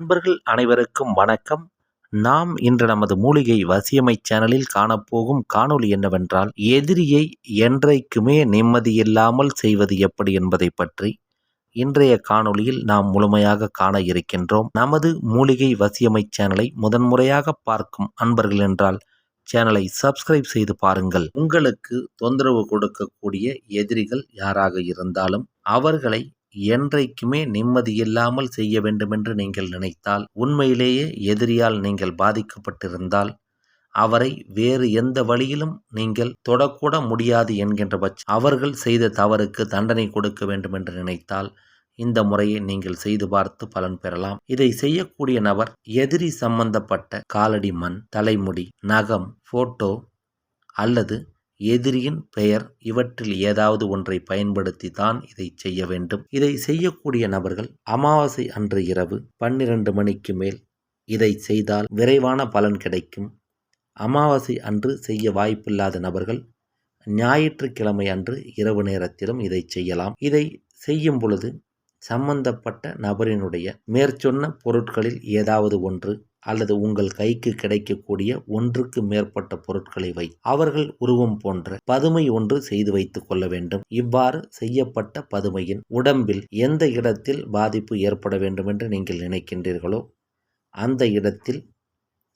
நண்பர்கள் அனைவருக்கும் வணக்கம். நாம் இன்று நமது மூலிகை வசியமை சேனலில் காணப்போகும் காணொலி என்னவென்றால் எதிரியை என்றைக்குமே நிம்மதியில்லாமல் செய்வது எப்படி என்பதை பற்றி இன்றைய காணொளியில் நாம் முழுமையாக காண இருக்கின்றோம். நமது மூலிகை வசியமை சேனலை முதன்முறையாக பார்க்கும் அன்பர்கள் என்றால் சேனலை சப்ஸ்கிரைப் செய்து பாருங்கள். உங்களுக்கு தொந்தரவு கொடுக்கக்கூடிய எதிரிகள் யாராக இருந்தாலும் அவர்களை என்றைக்குமே நிம்மதியில்லாமல் செய்ய வேண்டுமென்று நீங்கள் நினைத்தால் உண்மையிலேயே எதிரியால் நீங்கள் பாதிக்கப்பட்டிருந்தால் அவரை வேறு எந்த வழியிலும் நீங்கள் தொடக்கூட முடியாது என்கின்ற பட்சம். அவர்கள் செய்த தவறுக்கு தண்டனை கொடுக்க வேண்டும் என்று நினைத்தால் இந்த முறையை நீங்கள் செய்து பார்த்து பலன் பெறலாம். இதை செய்யக்கூடிய நபர் எதிரி சம்பந்தப்பட்ட காலடி மண் தலைமுடி நகம் போட்டோ அல்லது எதிரியின் பெயர் இவற்றில் ஏதாவது ஒன்றை பயன்படுத்தி தான் இதை செய்ய வேண்டும். இதை செய்யக்கூடிய நபர்கள் அமாவாசை அன்று இரவு பன்னிரண்டு மணிக்கு மேல் இதை செய்தால் விரைவான பலன் கிடைக்கும். அமாவாசை அன்று செய்ய வாய்ப்பில்லாத நபர்கள் ஞாயிற்றுக்கிழமை அன்று இரவு நேரத்திலும் இதை செய்யலாம். இதை செய்யும் பொழுது சம்பந்தப்பட்ட நபரினுடைய மேற்சொன்ன பொருட்களில் ஏதாவது ஒன்று அல்லது உங்கள் கைக்கு கிடைக்கக்கூடிய ஒன்றுக்கு மேற்பட்ட பொருட்களை வை. அவர்கள் உருவம் போன்ற பதுமை ஒன்று செய்து வைத்துக் கொள்ள வேண்டும். இவ்வாறு செய்யப்பட்ட பதுமையின் உடம்பில் எந்த இடத்தில் பாதிப்பு ஏற்பட வேண்டும் என்று நீங்கள் நினைக்கின்றீர்களோ அந்த இடத்தில்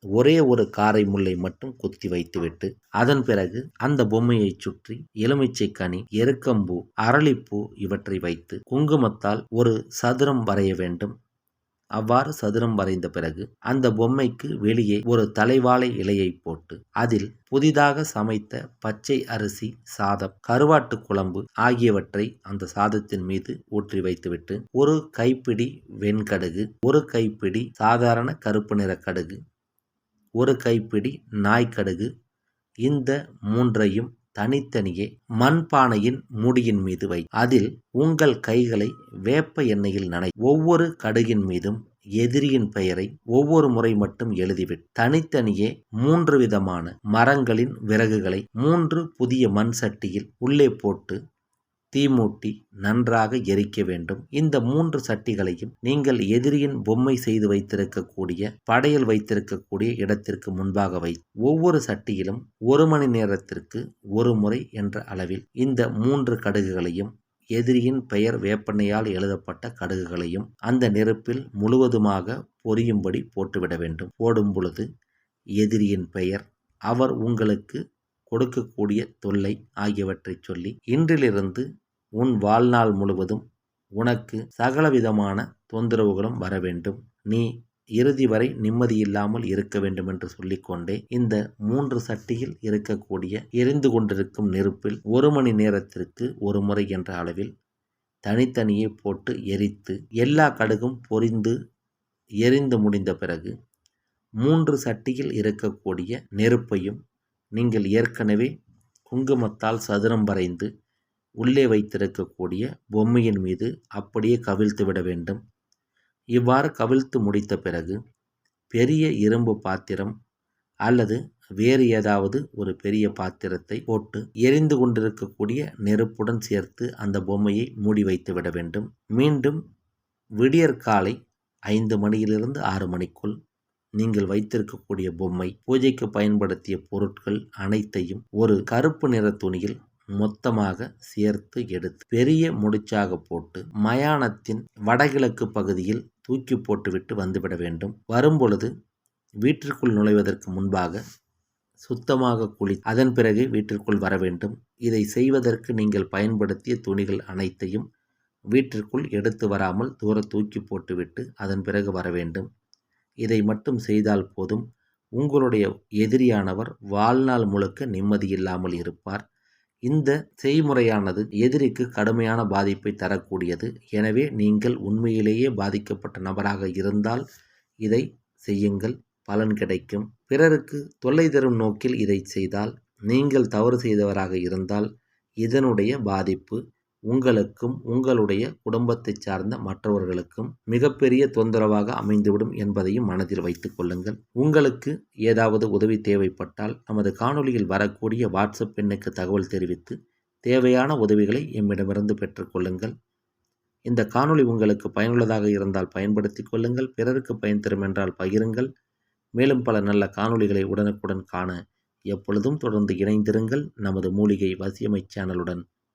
ஒரே ஒரு காரை முல்லை மட்டும் குத்தி வைத்துவிட்டு அதன் பிறகு அந்த பொம்மையை சுற்றி எலுமிச்சை கனி எருக்கம்பூ அரளிப்பூ இவற்றை வைத்து குங்குமத்தால் ஒரு சதுரம் வரைய வேண்டும். அவ்வாறு சதுரம் வரைந்த பிறகு அந்த பொம்மைக்கு வெளியே ஒரு தலைவாழை இலையை போட்டு அதில் புதிதாக சமைத்த பச்சை அரிசி சாதம் கருவாட்டு குழம்பு ஆகியவற்றை அந்த சாதத்தின் மீது ஊற்றி வைத்துவிட்டு ஒரு கைப்பிடி வெண்கடுகு ஒரு கைப்பிடி சாதாரண கருப்பு நிற கடுகு ஒரு கைப்பிடி நாய்க்கடுகு இந்த மூன்றையும் தனித்தனியே மண்பானையின் மூடியின் மீது வை. அதில் உங்கள் கைகளை வேப்ப எண்ணெயில் நனை. ஒவ்வொரு கடுகின் மீதும் எதிரியின் பெயரை ஒவ்வொரு முறை மட்டும் எழுதிவிட்டு தனித்தனியே மூன்று விதமான மரங்களின் விறகுகளை மூன்று புதிய மண் சட்டியில் உள்ளே போட்டு தீமூட்டி நன்றாக எரிக்க வேண்டும். இந்த மூன்று சட்டிகளையும் நீங்கள் எதிரியின் பொம்மை செய்து வைத்திருக்கக்கூடிய படையல் வைத்திருக்கக்கூடிய இடத்திற்கு முன்பாக வை. ஒவ்வொரு சட்டியிலும் ஒரு மணி நேரத்திற்கு ஒரு முறை என்ற அளவில் இந்த மூன்று கடுகுகளையும் எதிரியின் பெயர் வேப்பெண்ணையால் எழுதப்பட்ட கடுகுகளையும் அந்த நெருப்பில் முழுவதுமாக பொரியும்படி போட்டுவிட வேண்டும். போடும் பொழுது எதிரியின் பெயர் அவர் உங்களுக்கு கொடுக்கக்கூடிய தொல்லை ஆகியவற்றை சொல்லி இன்றிலிருந்து உன் வாழ்நாள் முழுவதும் உனக்கு சகலவிதமான தொந்தரவுகளும் வர வேண்டும். நீ இறுதி வரை நிம்மதியில்லாமல் இருக்க வேண்டும் என்று சொல்லிக்கொண்டே இந்த மூன்று சட்டியில் இருக்கக்கூடிய எரிந்து கொண்டிருக்கும் நெருப்பில் ஒரு மணி நேரத்திற்கு ஒரு முறை என்ற அளவில் தனித்தனியே போட்டு எரித்து எல்லா கடுகும் பொரிந்து எரிந்து முடிந்த பிறகு மூன்று சட்டியில் இருக்கக்கூடிய நெருப்பையும் நீங்கள் ஏற்கனவே குங்குமத்தால் சதுரம் வரைந்து உள்ளே வைத்திருக்கக்கூடிய பொம்மையின் மீது அப்படியே கவிழ்த்து விட வேண்டும். இவ்வாறு கவிழ்த்து முடித்த பிறகு பெரிய இரும்பு பாத்திரம் அல்லது வேறு ஏதாவது ஒரு பெரிய பாத்திரத்தை போட்டு எரிந்து கொண்டிருக்கக்கூடிய நெருப்புடன் சேர்த்து அந்த பொம்மையை மூடி வைத்து விட வேண்டும். மீண்டும் விடியற்காலை ஐந்து மணியிலிருந்து ஆறு மணிக்குள் நீங்கள் வைத்திருக்கக்கூடிய பொம்மை பூஜைக்கு பயன்படுத்திய பொருட்கள் அனைத்தையும் ஒரு கருப்பு நிற துணியில் மொத்தமாக சேர்த்து எடுத்து பெரிய முடிச்சாக போட்டு மயானத்தின் வடகிழக்கு பகுதியில் தூக்கி போட்டுவிட்டு வந்துவிட வேண்டும். வரும்பொழுது வீட்டிற்குள் நுழைவதற்கு முன்பாக சுத்தமாக குளி அதன் பிறகு வீட்டிற்குள் வர வேண்டும். இதை செய்வதற்கு நீங்கள் பயன்படுத்திய துணிகள் அனைத்தையும் வீட்டிற்குள் எடுத்து வராமல் தூர தூக்கி போட்டுவிட்டு அதன் பிறகு வர வேண்டும். இதை மட்டும் செய்தால் போதும். உங்களுடைய எதிரியானவர் வாழ்நாள் முழுக்க நிம்மதியில்லாமல் இருப்பார். இந்த செய்முறையானது எதிரிக்கு கடுமையான பாதிப்பை தரக்கூடியது. எனவே நீங்கள் உண்மையிலேயே பாதிக்கப்பட்ட நபராக இருந்தால் இதை செய்யுங்கள். பலன் கிடைக்கும். பிறருக்கு தொல்லை தரும் நோக்கில் இதை செய்தால் நீங்கள் தவறு செய்தவராக இருந்தால் இதனுடைய பாதிப்பு உங்களுக்கும் உங்களுடைய குடும்பத்தை சார்ந்த மற்றவர்களுக்கும் மிகப்பெரிய தொந்தரவாக அமைந்துவிடும் என்பதையும் மனதில் வைத்துக் கொள்ளுங்கள். உங்களுக்கு ஏதாவது உதவி தேவைப்பட்டால் நமது காணொலியில் வரக்கூடிய வாட்ஸ்அப் எண்ணுக்கு தகவல் தெரிவித்து தேவையான உதவிகளை எம்மிடமிருந்து பெற்றுக்கொள்ளுங்கள் இந்த காணொளி உங்களுக்கு பயனுள்ளதாக இருந்தால் பயன்படுத்திக் கொள்ளுங்கள். பிறருக்கு பயன் தரும் என்றால் பகிருங்கள். மேலும் பல நல்ல காணொளிகளை உடனுக்குடன் காண எப்பொழுதும் தொடர்ந்து இணைந்திருங்கள். நமது மூலிகை வசியமை சேனலுடன்